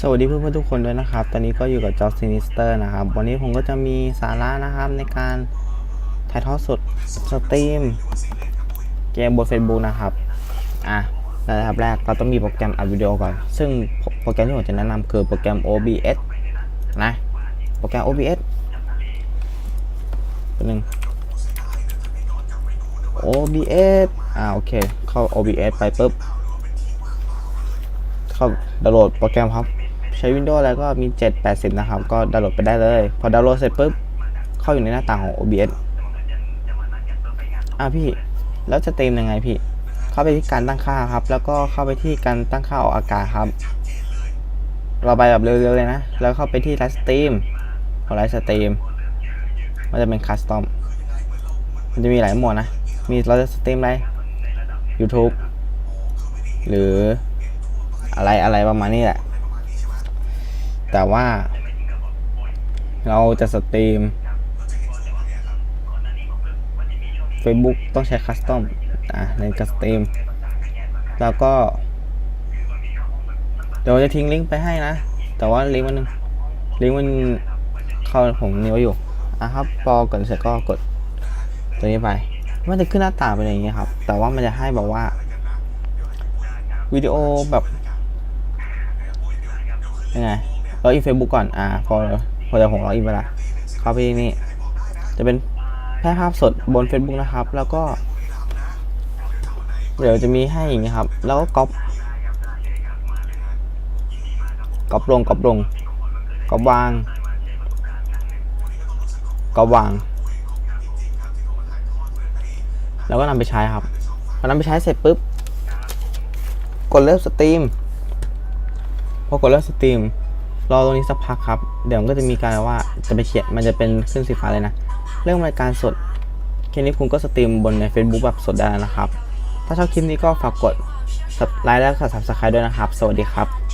สวัสดีเพื่อนๆทุกคนด้วยนะครับ ตอนนี้ก็อยู่กับจอ Sinister นะครับ วันนี้ผมก็จะมีสาระนะครับในการถ่ายทอดสดสตรีมเกมบน Facebook นะครับ อะระดับแรกเราต้องมีโปรแกรมอัดวิดีโอก่อน ซึ่งโปรแกรมที่ผมจะแนะนำคือโปรแกรม OBS นะ โปรแกรม OBS เป็นหนึ่ง OBS อ่าโอเค เข้า OBS ไปปุ๊บ เข้าดาวน์โหลดโปรแกรมครับ ใช้ Windows แล้วก็มี 780 นะครับ ก็ดาวน์โหลดไปได้เลย พอดาวน์โหลดเสร็จปุ๊บ เข้าอยู่ในหน้าต่างของ OBS อะพี่ แล้วจะสตรีมยังไงพี่ เข้าไปที่การตั้งค่าครับ แล้วก็เข้าไปที่การตั้งค่าออกอากาศครับเราไปแบบเร็วๆเลยนะ แล้วเข้าไปที่ไลฟ์สตรีมพอไลฟ์สตรีมมันจะเป็นคัสตอม มันจะมีหลายหมวดนะ มีเราจะสตรีมอะไร YouTube หรืออะไรอะไรประมาณนี้แหละ แต่ว่า เราจะสตรีม Facebook ต้องใช้คัสตอมอะในการสตรีม แล้วก็ เดี๋ยวจะทิ้งลิงก์ไปให้นะ แต่ว่าลิงก์มันลิงก์มันเข้าผมนิ้วอยู่อะครับพอกดเสร็จก็กดตัวนี้ไป มันจะขึ้นหน้าต่างเป็นอย่างนี้ครับ แต่ว่ามันจะให้บอกว่า วิดีโอแบบยังไง ล็อกอินเฟซบุ๊กก่อน อ่า พอ พอจะผมล็อกอินไปละเข้าไปที่นี่ จะเป็นแพร่ภาพสดบน Facebook นะครับ แล้วก็ เดี๋ยวจะมีให้อย่างนี้ครับ แล้วก็ก๊อป ก๊อปลง ก๊อปลง ก๊อปวาง ก๊อปวาง แล้วก็นำไปใช้ครับพอนำไปใช้เสร็จปุ๊บ กดเริ่มสตรีม พอกดเริ่มสตรีม รอตรงนี้สักพักครับ เดี๋ยวมันก็จะมีการว่าจะไปเขียนมันจะเป็นขึ้นสีฟ้าเลยนะ เรื่องรายการสดแค่นี้คุณก็สตรีมบนใน Facebook แบบสดได้แล้วนะครับ ถ้าชอบคลิปนี้ก็ฝากกดไลค์และกด subscribe ด้วยนะครับ สวัสดีครับ